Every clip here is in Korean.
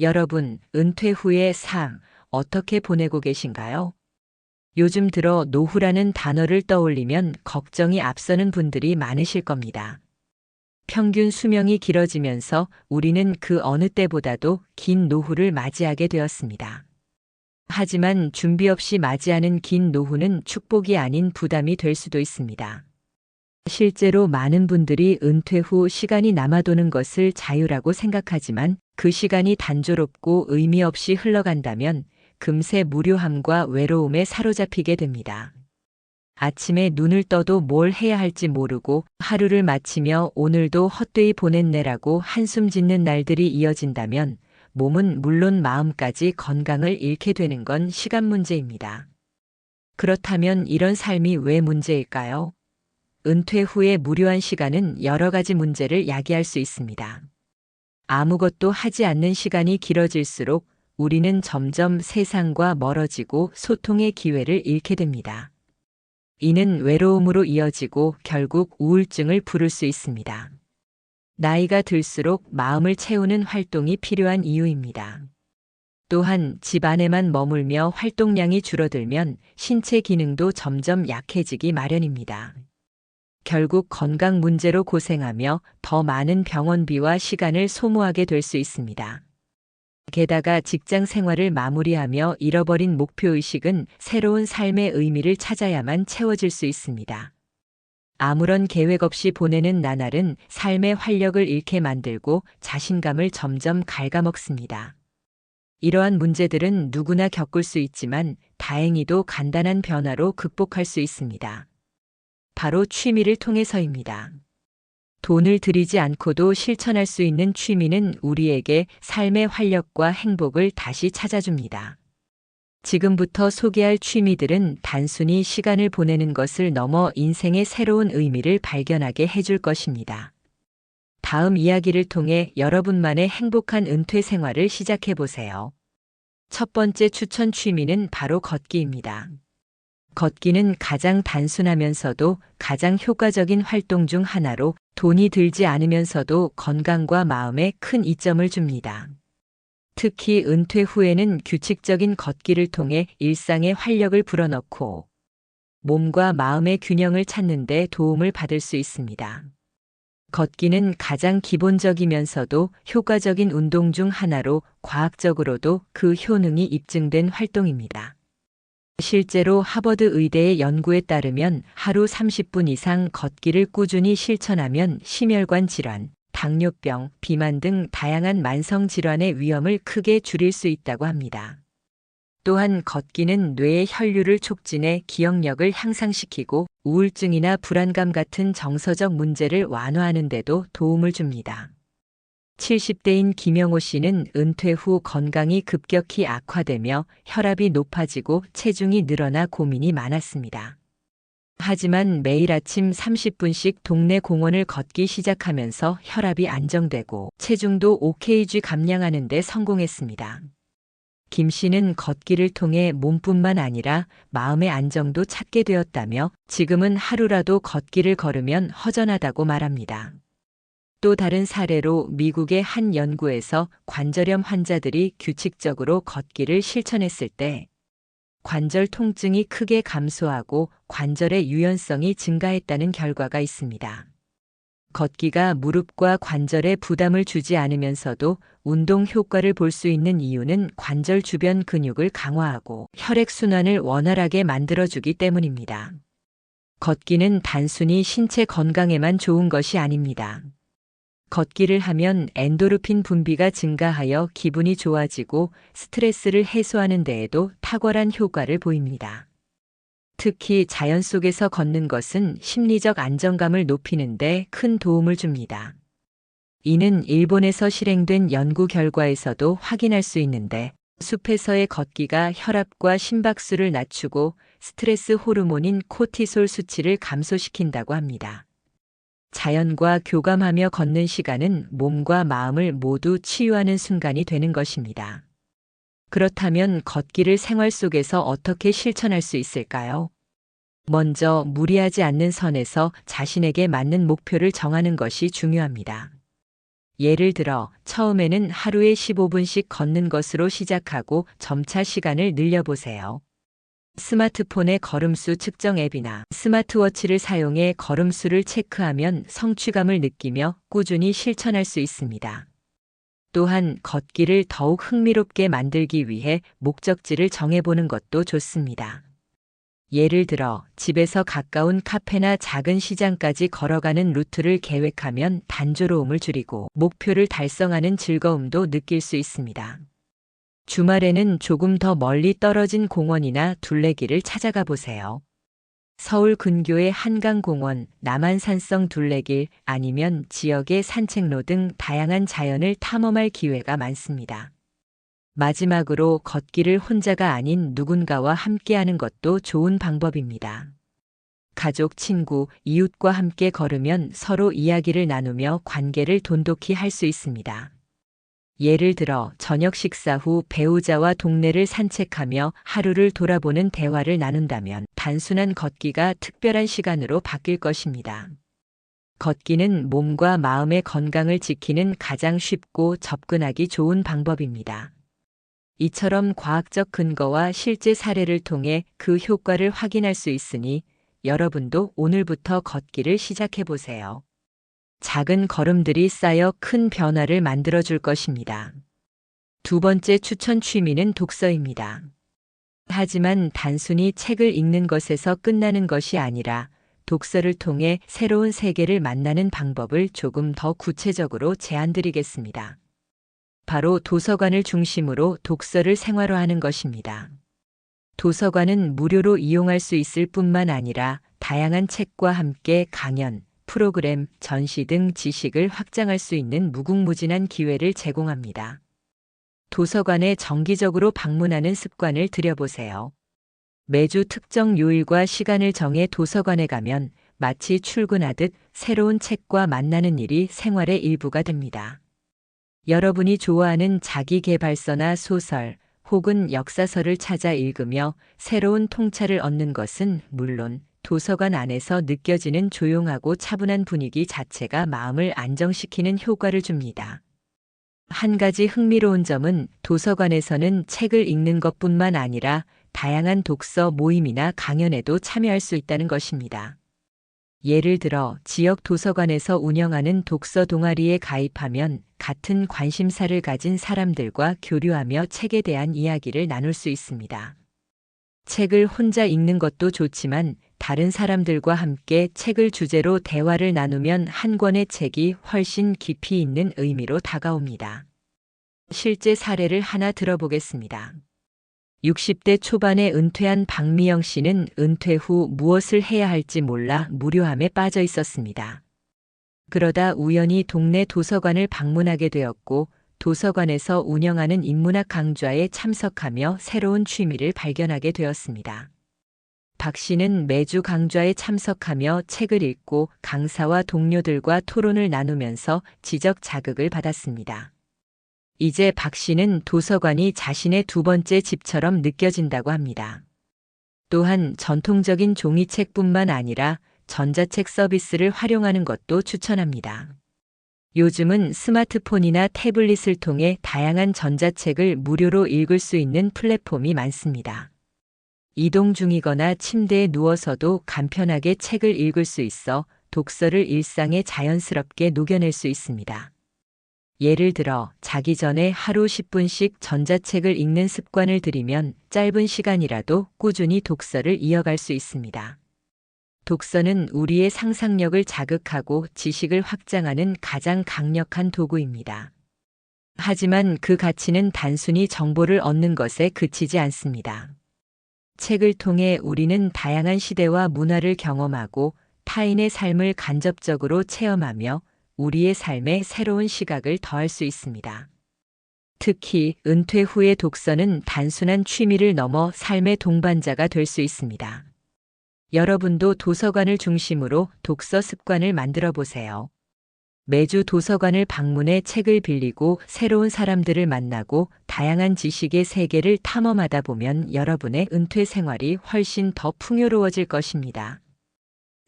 여러분, 은퇴 후의 삶 어떻게 보내고 계신가요? 요즘 들어 노후라는 단어를 떠올리면 걱정이 앞서는 분들이 많으실 겁니다. 평균 수명이 길어지면서 우리는 그 어느 때보다도 긴 노후를 맞이하게 되었습니다. 하지만 준비 없이 맞이하는 긴 노후는 축복이 아닌 부담이 될 수도 있습니다. 실제로 많은 분들이 은퇴 후 시간이 남아도는 것을 자유라고 생각하지만 그 시간이 단조롭고 의미 없이 흘러간다면 금세 무료함과 외로움에 사로잡히게 됩니다. 아침에 눈을 떠도 뭘 해야 할지 모르고 하루를 마치며 오늘도 헛되이 보냈네라고 한숨 짓는 날들이 이어진다면 몸은 물론 마음까지 건강을 잃게 되는 건 시간 문제입니다. 그렇다면 이런 삶이 왜 문제일까요? 은퇴 후의 무료한 시간은 여러 가지 문제를 야기할 수 있습니다. 아무것도 하지 않는 시간이 길어질수록 우리는 점점 세상과 멀어지고 소통의 기회를 잃게 됩니다. 이는 외로움으로 이어지고 결국 우울증을 부를 수 있습니다. 나이가 들수록 마음을 채우는 활동이 필요한 이유입니다. 또한 집 안에만 머물며 활동량이 줄어들면 신체 기능도 점점 약해지기 마련입니다. 결국 건강 문제로 고생하며 더 많은 병원비와 시간을 소모하게 될 수 있습니다. 게다가 직장 생활을 마무리하며 잃어버린 목표의식은 새로운 삶의 의미를 찾아야만 채워질 수 있습니다. 아무런 계획 없이 보내는 나날은 삶의 활력을 잃게 만들고 자신감을 점점 갉아먹습니다. 이러한 문제들은 누구나 겪을 수 있지만 다행히도 간단한 변화로 극복할 수 있습니다. 바로 취미를 통해서입니다. 돈을 들이지 않고도 실천할 수 있는 취미는 우리에게 삶의 활력과 행복을 다시 찾아줍니다. 지금부터 소개할 취미들은 단순히 시간을 보내는 것을 넘어 인생의 새로운 의미를 발견하게 해줄 것입니다. 다음 이야기를 통해 여러분만의 행복한 은퇴 생활을 시작해 보세요. 첫 번째 추천 취미는 바로 걷기입니다. 걷기는 가장 단순하면서도 가장 효과적인 활동 중 하나로 돈이 들지 않으면서도 건강과 마음에 큰 이점을 줍니다. 특히 은퇴 후에는 규칙적인 걷기를 통해 일상의 활력을 불어넣고 몸과 마음의 균형을 찾는 데 도움을 받을 수 있습니다. 걷기는 가장 기본적이면서도 효과적인 운동 중 하나로 과학적으로도 그 효능이 입증된 활동입니다. 실제로 하버드 의대의 연구에 따르면 하루 30분 이상 걷기를 꾸준히 실천하면 심혈관 질환, 당뇨병, 비만 등 다양한 만성 질환의 위험을 크게 줄일 수 있다고 합니다. 또한 걷기는 뇌의 혈류를 촉진해 기억력을 향상시키고 우울증이나 불안감 같은 정서적 문제를 완화하는 데도 도움을 줍니다. 70대인 김영호 씨는 은퇴 후 건강이 급격히 악화되며 혈압이 높아지고 체중이 늘어나 고민이 많았습니다. 하지만 매일 아침 30분씩 동네 공원을 걷기 시작하면서 혈압이 안정되고 체중도 OKG 감량하는 데 성공했습니다. 김 씨는 걷기를 통해 몸뿐만 아니라 마음의 안정도 찾게 되었다며 지금은 하루라도 걷기를 걸으면 허전하다고 말합니다. 또 다른 사례로 미국의 한 연구에서 관절염 환자들이 규칙적으로 걷기를 실천했을 때 관절 통증이 크게 감소하고 관절의 유연성이 증가했다는 결과가 있습니다. 걷기가 무릎과 관절에 부담을 주지 않으면서도 운동 효과를 볼 수 있는 이유는 관절 주변 근육을 강화하고 혈액순환을 원활하게 만들어주기 때문입니다. 걷기는 단순히 신체 건강에만 좋은 것이 아닙니다. 걷기를 하면 엔도르핀 분비가 증가하여 기분이 좋아지고 스트레스를 해소하는 데에도 탁월한 효과를 보입니다. 특히 자연 속에서 걷는 것은 심리적 안정감을 높이는 데 큰 도움을 줍니다. 이는 일본에서 실행된 연구 결과에서도 확인할 수 있는데 숲에서의 걷기가 혈압과 심박수를 낮추고 스트레스 호르몬인 코티솔 수치를 감소시킨다고 합니다. 자연과 교감하며 걷는 시간은 몸과 마음을 모두 치유하는 순간이 되는 것입니다. 그렇다면 걷기를 생활 속에서 어떻게 실천할 수 있을까요? 먼저 무리하지 않는 선에서 자신에게 맞는 목표를 정하는 것이 중요합니다. 예를 들어 처음에는 하루에 15분씩 걷는 것으로 시작하고 점차 시간을 늘려보세요. 스마트폰의 걸음수 측정 앱이나 스마트워치를 사용해 걸음수를 체크하면 성취감을 느끼며 꾸준히 실천할 수 있습니다. 또한 걷기를 더욱 흥미롭게 만들기 위해 목적지를 정해보는 것도 좋습니다. 예를 들어 집에서 가까운 카페나 작은 시장까지 걸어가는 루트를 계획하면 단조로움을 줄이고 목표를 달성하는 즐거움도 느낄 수 있습니다. 주말에는 조금 더 멀리 떨어진 공원이나 둘레길을 찾아가 보세요. 서울 근교의 한강공원, 남한산성 둘레길 아니면 지역의 산책로 등 다양한 자연을 탐험할 기회가 많습니다. 마지막으로 걷기를 혼자가 아닌 누군가와 함께하는 것도 좋은 방법입니다. 가족, 친구, 이웃과 함께 걸으면 서로 이야기를 나누며 관계를 돈독히 할 수 있습니다. 예를 들어 저녁 식사 후 배우자와 동네를 산책하며 하루를 돌아보는 대화를 나눈다면 단순한 걷기가 특별한 시간으로 바뀔 것입니다. 걷기는 몸과 마음의 건강을 지키는 가장 쉽고 접근하기 좋은 방법입니다. 이처럼 과학적 근거와 실제 사례를 통해 그 효과를 확인할 수 있으니 여러분도 오늘부터 걷기를 시작해 보세요. 작은 걸음들이 쌓여 큰 변화를 만들어 줄 것입니다. 두 번째 추천 취미는 독서입니다. 하지만 단순히 책을 읽는 것에서 끝나는 것이 아니라 독서를 통해 새로운 세계를 만나는 방법을 조금 더 구체적으로 제안드리겠습니다. 바로 도서관을 중심으로 독서를 생활화하는 것입니다. 도서관은 무료로 이용할 수 있을 뿐만 아니라 다양한 책과 함께 강연, 프로그램, 전시 등 지식을 확장할 수 있는 무궁무진한 기회를 제공합니다. 도서관에 정기적으로 방문하는 습관을 들여보세요. 매주 특정 요일과 시간을 정해 도서관에 가면 마치 출근하듯 새로운 책과 만나는 일이 생활의 일부가 됩니다. 여러분이 좋아하는 자기개발서나 소설 혹은 역사서를 찾아 읽으며 새로운 통찰을 얻는 것은 물론 도서관 안에서 느껴지는 조용하고 차분한 분위기 자체가 마음을 안정시키는 효과를 줍니다. 한 가지 흥미로운 점은 도서관에서는 책을 읽는 것뿐만 아니라 다양한 독서 모임이나 강연에도 참여할 수 있다는 것입니다. 예를 들어 지역 도서관에서 운영하는 독서 동아리에 가입하면 같은 관심사를 가진 사람들과 교류하며 책에 대한 이야기를 나눌 수 있습니다. 책을 혼자 읽는 것도 좋지만 다른 사람들과 함께 책을 주제로 대화를 나누면 한 권의 책이 훨씬 깊이 있는 의미로 다가옵니다. 실제 사례를 하나 들어보겠습니다. 60대 초반에 은퇴한 박미영 씨는 은퇴 후 무엇을 해야 할지 몰라 무료함에 빠져 있었습니다. 그러다 우연히 동네 도서관을 방문하게 되었고 도서관에서 운영하는 인문학 강좌에 참석하며 새로운 취미를 발견하게 되었습니다. 박 씨는 매주 강좌에 참석하며 책을 읽고 강사와 동료들과 토론을 나누면서 지적 자극을 받았습니다. 이제 박 씨는 도서관이 자신의 두 번째 집처럼 느껴진다고 합니다. 또한 전통적인 종이책뿐만 아니라 전자책 서비스를 활용하는 것도 추천합니다. 요즘은 스마트폰이나 태블릿을 통해 다양한 전자책을 무료로 읽을 수 있는 플랫폼이 많습니다. 이동 중이거나 침대에 누워서도 간편하게 책을 읽을 수 있어 독서를 일상에 자연스럽게 녹여낼 수 있습니다. 예를 들어 자기 전에 하루 10분씩 전자책을 읽는 습관을 들이면 짧은 시간이라도 꾸준히 독서를 이어갈 수 있습니다. 독서는 우리의 상상력을 자극하고 지식을 확장하는 가장 강력한 도구입니다. 하지만 그 가치는 단순히 정보를 얻는 것에 그치지 않습니다. 책을 통해 우리는 다양한 시대와 문화를 경험하고 타인의 삶을 간접적으로 체험하며 우리의 삶에 새로운 시각을 더할 수 있습니다. 특히 은퇴 후의 독서는 단순한 취미를 넘어 삶의 동반자가 될 수 있습니다. 여러분도 도서관을 중심으로 독서 습관을 만들어 보세요. 매주 도서관을 방문해 책을 빌리고 새로운 사람들을 만나고 다양한 지식의 세계를 탐험하다 보면 여러분의 은퇴 생활이 훨씬 더 풍요로워질 것입니다.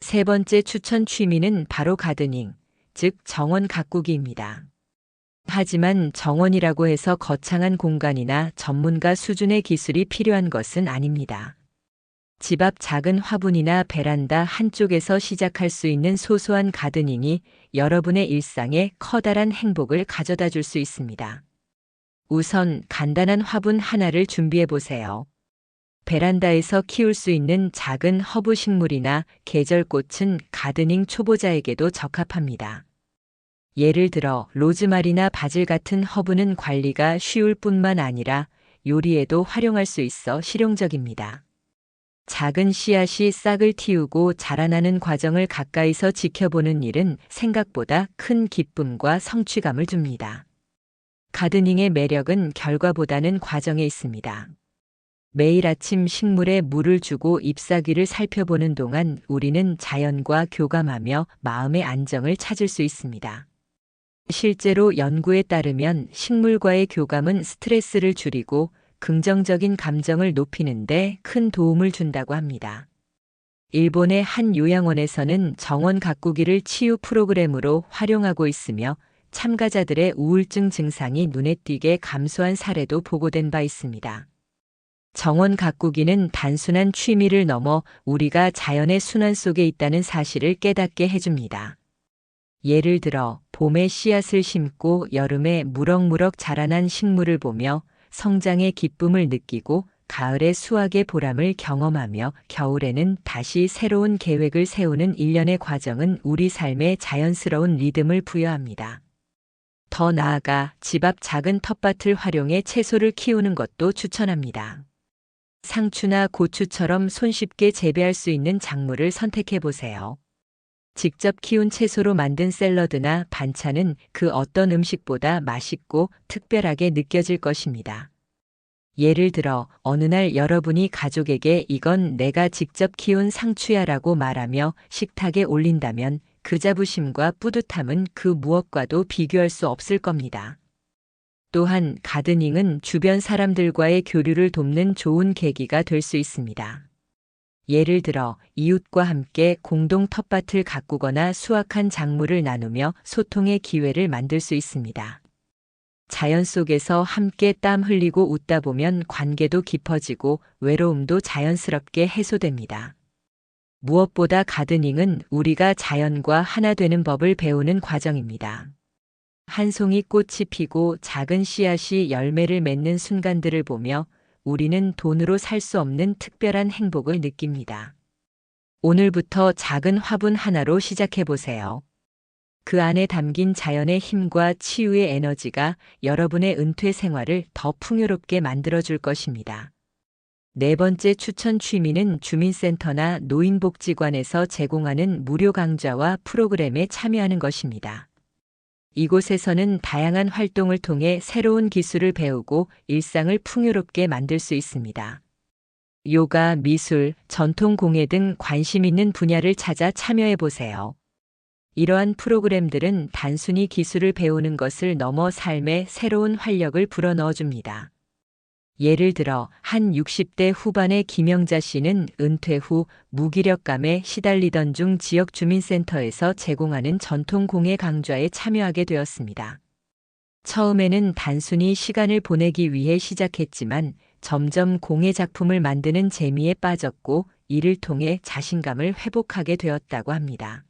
세 번째 추천 취미는 바로 가드닝, 즉 정원 가꾸기입니다. 하지만 정원이라고 해서 거창한 공간이나 전문가 수준의 기술이 필요한 것은 아닙니다. 집 앞 작은 화분이나 베란다 한쪽에서 시작할 수 있는 소소한 가드닝이 여러분의 일상에 커다란 행복을 가져다 줄 수 있습니다. 우선 간단한 화분 하나를 준비해 보세요. 베란다에서 키울 수 있는 작은 허브 식물이나 계절꽃은 가드닝 초보자에게도 적합합니다. 예를 들어 로즈마리나 바질 같은 허브는 관리가 쉬울 뿐만 아니라 요리에도 활용할 수 있어 실용적입니다. 작은 씨앗이 싹을 틔우고 자라나는 과정을 가까이서 지켜보는 일은 생각보다 큰 기쁨과 성취감을 줍니다. 가드닝의 매력은 결과보다는 과정에 있습니다. 매일 아침 식물에 물을 주고 잎사귀를 살펴보는 동안 우리는 자연과 교감하며 마음의 안정을 찾을 수 있습니다. 실제로 연구에 따르면 식물과의 교감은 스트레스를 줄이고 긍정적인 감정을 높이는데 큰 도움을 준다고 합니다. 일본의 한 요양원에서는 정원 가꾸기를 치유 프로그램으로 활용하고 있으며 참가자들의 우울증 증상이 눈에 띄게 감소한 사례도 보고된 바 있습니다. 정원 가꾸기는 단순한 취미를 넘어 우리가 자연의 순환 속에 있다는 사실을 깨닫게 해줍니다. 예를 들어 봄에 씨앗을 심고 여름에 무럭무럭 자라난 식물을 보며 성장의 기쁨을 느끼고 가을의 수확의 보람을 경험하며 겨울에는 다시 새로운 계획을 세우는 일련의 과정은 우리 삶에 자연스러운 리듬을 부여합니다. 더 나아가 집 앞 작은 텃밭을 활용해 채소를 키우는 것도 추천합니다. 상추나 고추처럼 손쉽게 재배할 수 있는 작물을 선택해 보세요. 직접 키운 채소로 만든 샐러드나 반찬은 그 어떤 음식보다 맛있고 특별하게 느껴질 것입니다. 예를 들어 어느 날 여러분이 가족에게 이건 내가 직접 키운 상추야라고 말하며 식탁에 올린다면 그 자부심과 뿌듯함은 그 무엇과도 비교할 수 없을 겁니다. 또한 가드닝은 주변 사람들과의 교류를 돕는 좋은 계기가 될 수 있습니다. 예를 들어 이웃과 함께 공동 텃밭을 가꾸거나 수확한 작물을 나누며 소통의 기회를 만들 수 있습니다. 자연 속에서 함께 땀 흘리고 웃다 보면 관계도 깊어지고 외로움도 자연스럽게 해소됩니다. 무엇보다 가드닝은 우리가 자연과 하나 되는 법을 배우는 과정입니다. 한 송이 꽃이 피고 작은 씨앗이 열매를 맺는 순간들을 보며 우리는 돈으로 살 수 없는 특별한 행복을 느낍니다. 오늘부터 작은 화분 하나로 시작해 보세요. 그 안에 담긴 자연의 힘과 치유의 에너지가 여러분의 은퇴 생활을 더 풍요롭게 만들어 줄 것입니다. 네 번째 추천 취미는 주민센터나 노인복지관에서 제공하는 무료 강좌와 프로그램에 참여하는 것입니다. 이곳에서는 다양한 활동을 통해 새로운 기술을 배우고 일상을 풍요롭게 만들 수 있습니다. 요가, 미술, 전통 공예 등 관심 있는 분야를 찾아 참여해 보세요. 이러한 프로그램들은 단순히 기술을 배우는 것을 넘어 삶에 새로운 활력을 불어넣어 줍니다. 예를 들어 한 60대 후반의 김영자 씨는 은퇴 후 무기력감에 시달리던 중 지역 주민센터에서 제공하는 전통 공예 강좌에 참여하게 되었습니다. 처음에는 단순히 시간을 보내기 위해 시작했지만 점점 공예 작품을 만드는 재미에 빠졌고 이를 통해 자신감을 회복하게 되었다고 합니다.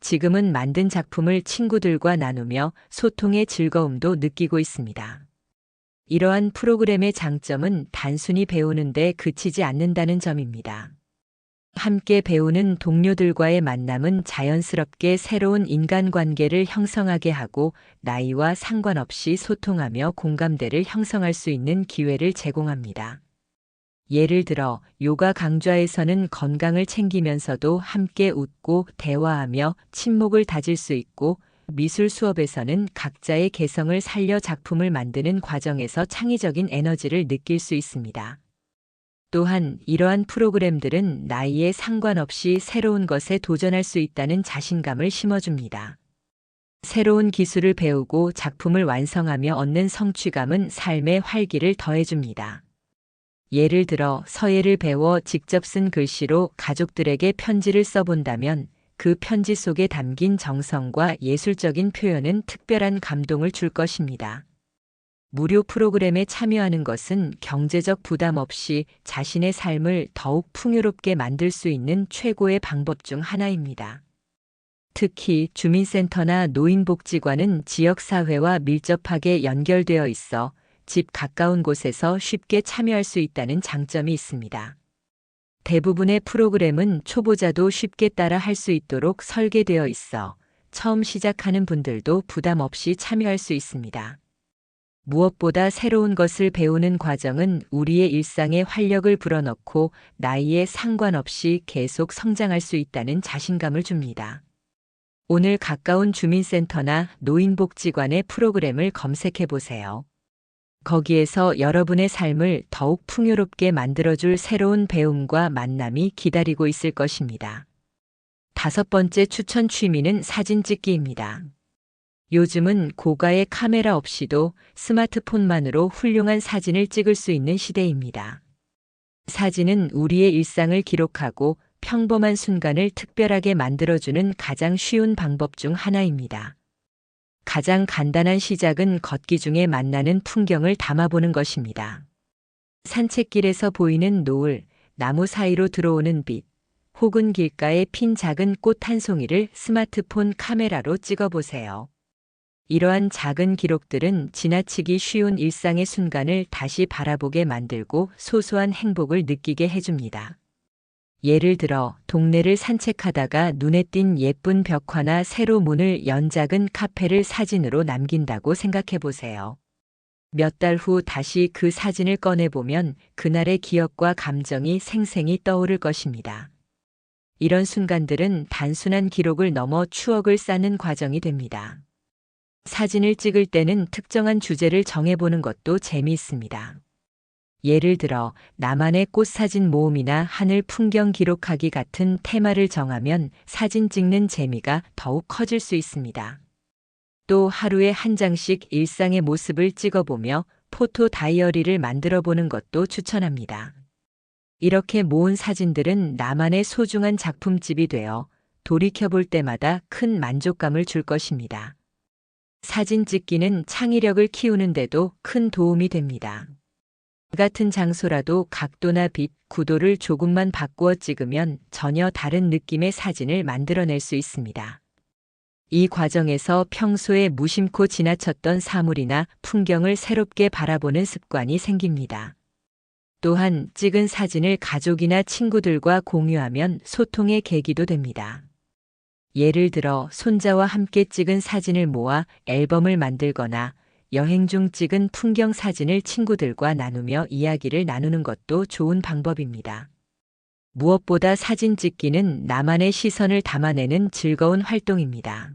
지금은 만든 작품을 친구들과 나누며 소통의 즐거움도 느끼고 있습니다. 이러한 프로그램의 장점은 단순히 배우는데 그치지 않는다는 점입니다. 함께 배우는 동료들과의 만남은 자연스럽게 새로운 인간관계를 형성하게 하고 나이와 상관없이 소통하며 공감대를 형성할 수 있는 기회를 제공합니다. 예를 들어 요가 강좌에서는 건강을 챙기면서도 함께 웃고 대화하며 친목을 다질 수 있고 미술 수업에서는 각자의 개성을 살려 작품을 만드는 과정에서 창의적인 에너지를 느낄 수 있습니다. 또한 이러한 프로그램들은 나이에 상관없이 새로운 것에 도전할 수 있다는 자신감을 심어줍니다. 새로운 기술을 배우고 작품을 완성하며 얻는 성취감은 삶의 활기를 더해줍니다. 예를 들어 서예를 배워 직접 쓴 글씨로 가족들에게 편지를 써본다면 그 편지 속에 담긴 정성과 예술적인 표현은 특별한 감동을 줄 것입니다. 무료 프로그램에 참여하는 것은 경제적 부담 없이 자신의 삶을 더욱 풍요롭게 만들 수 있는 최고의 방법 중 하나입니다. 특히 주민센터나 노인복지관은 지역사회와 밀접하게 연결되어 있어 집 가까운 곳에서 쉽게 참여할 수 있다는 장점이 있습니다. 대부분의 프로그램은 초보자도 쉽게 따라 할 수 있도록 설계되어 있어 처음 시작하는 분들도 부담 없이 참여할 수 있습니다. 무엇보다 새로운 것을 배우는 과정은 우리의 일상에 활력을 불어넣고 나이에 상관없이 계속 성장할 수 있다는 자신감을 줍니다. 오늘 가까운 주민센터나 노인복지관의 프로그램을 검색해 보세요. 거기에서 여러분의 삶을 더욱 풍요롭게 만들어줄 새로운 배움과 만남이 기다리고 있을 것입니다. 다섯 번째 추천 취미는 사진 찍기입니다. 요즘은 고가의 카메라 없이도 스마트폰만으로 훌륭한 사진을 찍을 수 있는 시대입니다. 사진은 우리의 일상을 기록하고 평범한 순간을 특별하게 만들어주는 가장 쉬운 방법 중 하나입니다. 가장 간단한 시작은 걷기 중에 만나는 풍경을 담아보는 것입니다. 산책길에서 보이는 노을, 나무 사이로 들어오는 빛, 혹은 길가에 핀 작은 꽃 한 송이를 스마트폰 카메라로 찍어보세요. 이러한 작은 기록들은 지나치기 쉬운 일상의 순간을 다시 바라보게 만들고 소소한 행복을 느끼게 해줍니다. 예를 들어 동네를 산책하다가 눈에 띈 예쁜 벽화나 새로 문을 연 작은 카페를 사진으로 남긴다고 생각해 보세요. 몇 달 후 다시 그 사진을 꺼내보면 그날의 기억과 감정이 생생히 떠오를 것입니다. 이런 순간들은 단순한 기록을 넘어 추억을 쌓는 과정이 됩니다. 사진을 찍을 때는 특정한 주제를 정해보는 것도 재미있습니다. 예를 들어 나만의 꽃 사진 모음이나 하늘 풍경 기록하기 같은 테마를 정하면 사진 찍는 재미가 더욱 커질 수 있습니다. 또 하루에 한 장씩 일상의 모습을 찍어보며 포토 다이어리를 만들어 보는 것도 추천합니다. 이렇게 모은 사진들은 나만의 소중한 작품집이 되어 돌이켜볼 때마다 큰 만족감을 줄 것입니다. 사진 찍기는 창의력을 키우는데도 큰 도움이 됩니다. 같은 장소라도 각도나 빛, 구도를 조금만 바꾸어 찍으면 전혀 다른 느낌의 사진을 만들어낼 수 있습니다. 이 과정에서 평소에 무심코 지나쳤던 사물이나 풍경을 새롭게 바라보는 습관이 생깁니다. 또한 찍은 사진을 가족이나 친구들과 공유하면 소통의 계기도 됩니다. 예를 들어 손자와 함께 찍은 사진을 모아 앨범을 만들거나 여행 중 찍은 풍경 사진을 친구들과 나누며 이야기를 나누는 것도 좋은 방법입니다. 무엇보다 사진 찍기는 나만의 시선을 담아내는 즐거운 활동입니다.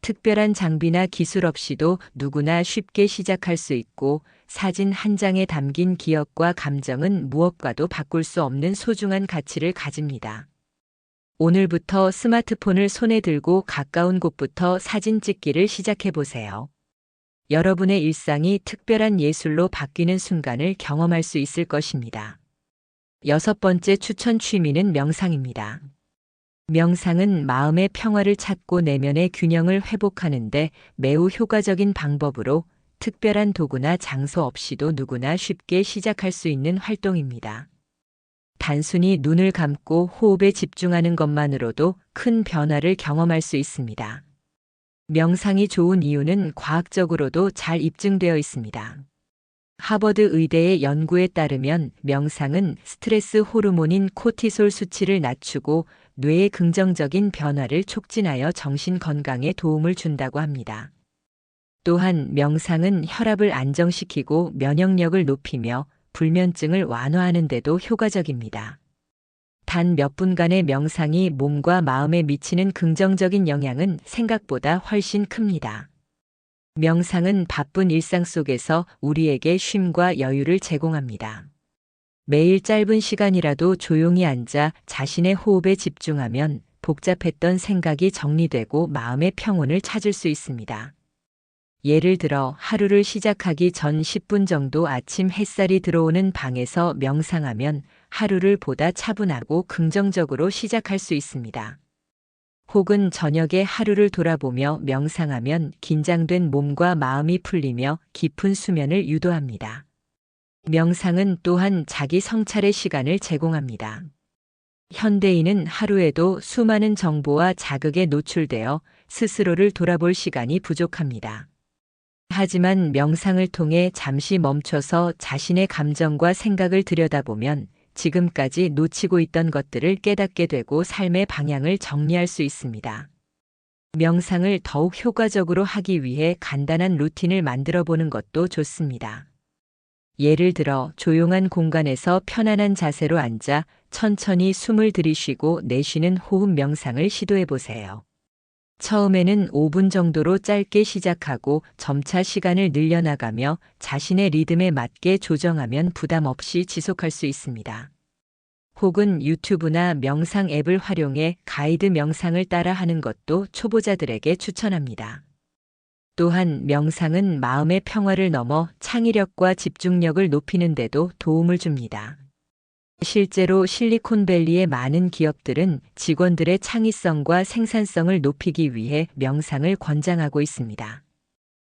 특별한 장비나 기술 없이도 누구나 쉽게 시작할 수 있고 사진 한 장에 담긴 기억과 감정은 무엇과도 바꿀 수 없는 소중한 가치를 가집니다. 오늘부터 스마트폰을 손에 들고 가까운 곳부터 사진 찍기를 시작해 보세요. 여러분의 일상이 특별한 예술로 바뀌는 순간을 경험할 수 있을 것입니다. 여섯 번째 추천 취미는 명상입니다. 명상은 마음의 평화를 찾고 내면의 균형을 회복하는데 매우 효과적인 방법으로 특별한 도구나 장소 없이도 누구나 쉽게 시작할 수 있는 활동입니다. 단순히 눈을 감고 호흡에 집중하는 것만으로도 큰 변화를 경험할 수 있습니다. 명상이 좋은 이유는 과학적으로도 잘 입증되어 있습니다. 하버드 의대의 연구에 따르면 명상은 스트레스 호르몬인 코티솔 수치를 낮추고 뇌의 긍정적인 변화를 촉진하여 정신 건강에 도움을 준다고 합니다. 또한 명상은 혈압을 안정시키고 면역력을 높이며 불면증을 완화하는 데도 효과적입니다. 단 몇 분간의 명상이 몸과 마음에 미치는 긍정적인 영향은 생각보다 훨씬 큽니다. 명상은 바쁜 일상 속에서 우리에게 쉼과 여유를 제공합니다. 매일 짧은 시간이라도 조용히 앉아 자신의 호흡에 집중하면 복잡했던 생각이 정리되고 마음의 평온을 찾을 수 있습니다. 예를 들어 하루를 시작하기 전 10분 정도 아침 햇살이 들어오는 방에서 명상하면 하루를 보다 차분하고 긍정적으로 시작할 수 있습니다. 혹은 저녁에 하루를 돌아보며 명상하면 긴장된 몸과 마음이 풀리며 깊은 수면을 유도합니다. 명상은 또한 자기 성찰의 시간을 제공합니다. 현대인은 하루에도 수많은 정보와 자극에 노출되어 스스로를 돌아볼 시간이 부족합니다. 하지만 명상을 통해 잠시 멈춰서 자신의 감정과 생각을 들여다보면 지금까지 놓치고 있던 것들을 깨닫게 되고 삶의 방향을 정리할 수 있습니다. 명상을 더욱 효과적으로 하기 위해 간단한 루틴을 만들어 보는 것도 좋습니다. 예를 들어 조용한 공간에서 편안한 자세로 앉아 천천히 숨을 들이쉬고 내쉬는 호흡 명상을 시도해 보세요. 처음에는 5분 정도로 짧게 시작하고 점차 시간을 늘려나가며 자신의 리듬에 맞게 조정하면 부담 없이 지속할 수 있습니다. 혹은 유튜브나 명상 앱을 활용해 가이드 명상을 따라 하는 것도 초보자들에게 추천합니다. 또한 명상은 마음의 평화를 넘어 창의력과 집중력을 높이는 데도 도움을 줍니다. 실제로 실리콘밸리의 많은 기업들은 직원들의 창의성과 생산성을 높이기 위해 명상을 권장하고 있습니다.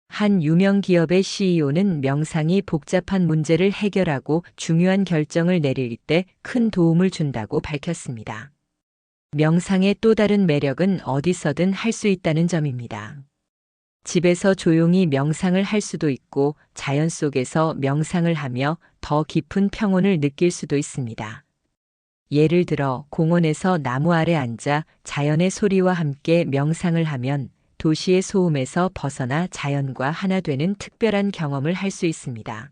한 유명 기업의 CEO는 명상이 복잡한 문제를 해결하고 중요한 결정을 내릴 때 큰 도움을 준다고 밝혔습니다. 명상의 또 다른 매력은 어디서든 할 수 있다는 점입니다. 집에서 조용히 명상을 할 수도 있고 자연 속에서 명상을 하며 더 깊은 평온을 느낄 수도 있습니다. 예를 들어 공원에서 나무 아래 앉아 자연의 소리와 함께 명상을 하면 도시의 소음에서 벗어나 자연과 하나 되는 특별한 경험을 할 수 있습니다.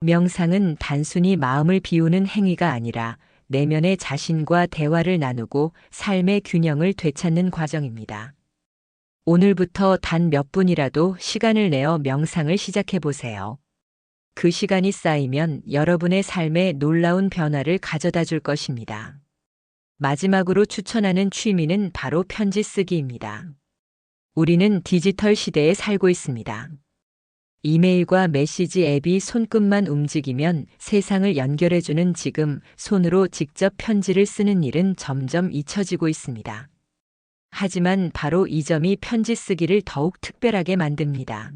명상은 단순히 마음을 비우는 행위가 아니라 내면의 자신과 대화를 나누고 삶의 균형을 되찾는 과정입니다. 오늘부터 단 몇 분이라도 시간을 내어 명상을 시작해 보세요. 그 시간이 쌓이면 여러분의 삶에 놀라운 변화를 가져다 줄 것입니다. 마지막으로 추천하는 취미는 바로 편지 쓰기입니다. 우리는 디지털 시대에 살고 있습니다. 이메일과 메시지 앱이 손끝만 움직이면 세상을 연결해주는 지금 손으로 직접 편지를 쓰는 일은 점점 잊혀지고 있습니다. 하지만 바로 이 점이 편지 쓰기를 더욱 특별하게 만듭니다.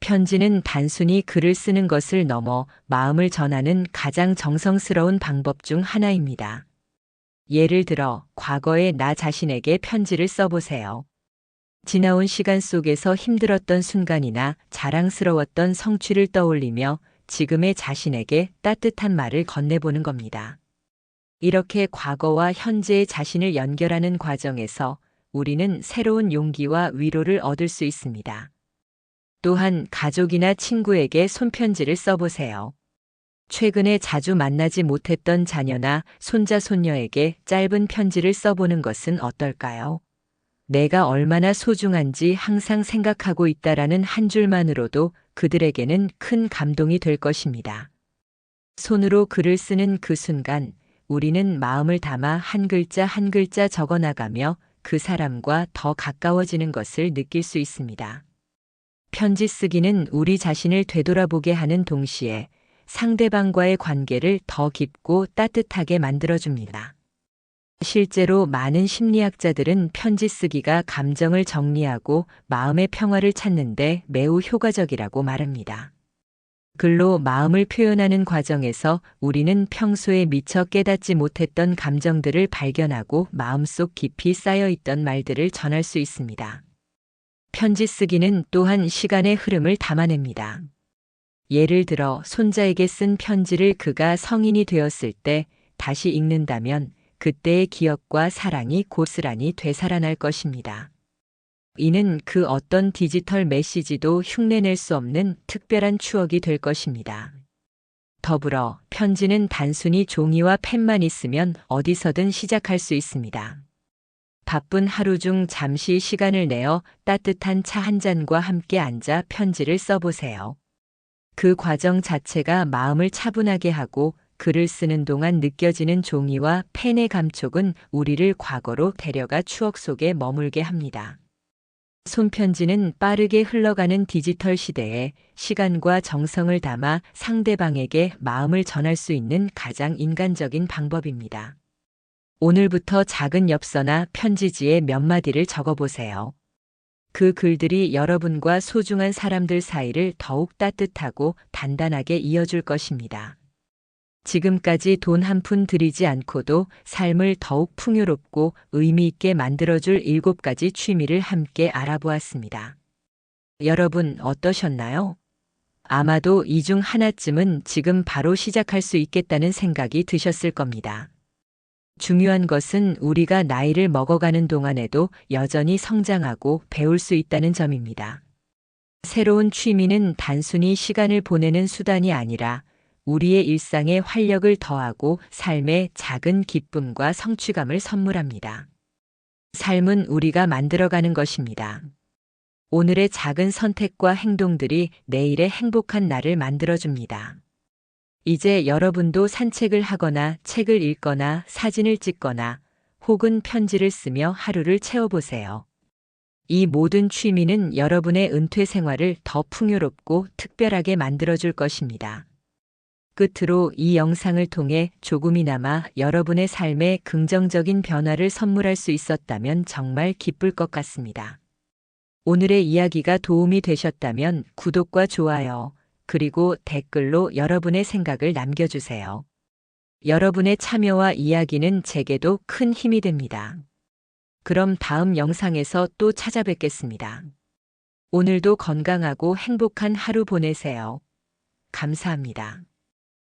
편지는 단순히 글을 쓰는 것을 넘어 마음을 전하는 가장 정성스러운 방법 중 하나입니다. 예를 들어, 과거의 나 자신에게 편지를 써보세요. 지나온 시간 속에서 힘들었던 순간이나 자랑스러웠던 성취를 떠올리며 지금의 자신에게 따뜻한 말을 건네보는 겁니다. 이렇게 과거와 현재의 자신을 연결하는 과정에서 우리는 새로운 용기와 위로를 얻을 수 있습니다. 또한 가족이나 친구에게 손편지를 써보세요. 최근에 자주 만나지 못했던 자녀나 손자, 손녀에게 짧은 편지를 써보는 것은 어떨까요? 내가 얼마나 소중한지 항상 생각하고 있다라는 한 줄만으로도 그들에게는 큰 감동이 될 것입니다. 손으로 글을 쓰는 그 순간 우리는 마음을 담아 한 글자 한 글자 적어 나가며 그 사람과 더 가까워지는 것을 느낄 수 있습니다. 편지 쓰기는 우리 자신을 되돌아보게 하는 동시에 상대방과의 관계를 더 깊고 따뜻하게 만들어줍니다. 실제로 많은 심리학자들은 편지 쓰기가 감정을 정리하고 마음의 평화를 찾는데 매우 효과적이라고 말합니다. 글로 마음을 표현하는 과정에서 우리는 평소에 미처 깨닫지 못했던 감정들을 발견하고 마음속 깊이 쌓여 있던 말들을 전할 수 있습니다. 편지 쓰기는 또한 시간의 흐름을 담아냅니다. 예를 들어 손자에게 쓴 편지를 그가 성인이 되었을 때 다시 읽는다면 그때의 기억과 사랑이 고스란히 되살아날 것입니다. 이는 그 어떤 디지털 메시지도 흉내낼 수 없는 특별한 추억이 될 것입니다. 더불어 편지는 단순히 종이와 펜만 있으면 어디서든 시작할 수 있습니다. 바쁜 하루 중 잠시 시간을 내어 따뜻한 차 한 잔과 함께 앉아 편지를 써보세요. 그 과정 자체가 마음을 차분하게 하고 글을 쓰는 동안 느껴지는 종이와 펜의 감촉은 우리를 과거로 데려가 추억 속에 머물게 합니다. 손편지는 빠르게 흘러가는 디지털 시대에 시간과 정성을 담아 상대방에게 마음을 전할 수 있는 가장 인간적인 방법입니다. 오늘부터 작은 엽서나 편지지에 몇 마디를 적어보세요. 그 글들이 여러분과 소중한 사람들 사이를 더욱 따뜻하고 단단하게 이어줄 것입니다. 지금까지 돈 한 푼 들이지 않고도 삶을 더욱 풍요롭고 의미 있게 만들어줄 일곱 가지 취미를 함께 알아보았습니다. 여러분 어떠셨나요? 아마도 이 중 하나쯤은 지금 바로 시작할 수 있겠다는 생각이 드셨을 겁니다. 중요한 것은 우리가 나이를 먹어가는 동안에도 여전히 성장하고 배울 수 있다는 점입니다. 새로운 취미는 단순히 시간을 보내는 수단이 아니라 우리의 일상에 활력을 더하고 삶에 작은 기쁨과 성취감을 선물합니다. 삶은 우리가 만들어가는 것입니다. 오늘의 작은 선택과 행동들이 내일의 행복한 날을 만들어줍니다. 이제 여러분도 산책을 하거나 책을 읽거나 사진을 찍거나 혹은 편지를 쓰며 하루를 채워보세요. 이 모든 취미는 여러분의 은퇴 생활을 더 풍요롭고 특별하게 만들어줄 것입니다. 끝으로 이 영상을 통해 조금이나마 여러분의 삶에 긍정적인 변화를 선물할 수 있었다면 정말 기쁠 것 같습니다. 오늘의 이야기가 도움이 되셨다면 구독과 좋아요, 그리고 댓글로 여러분의 생각을 남겨주세요. 여러분의 참여와 이야기는 제게도 큰 힘이 됩니다. 그럼 다음 영상에서 또 찾아뵙겠습니다. 오늘도 건강하고 행복한 하루 보내세요. 감사합니다.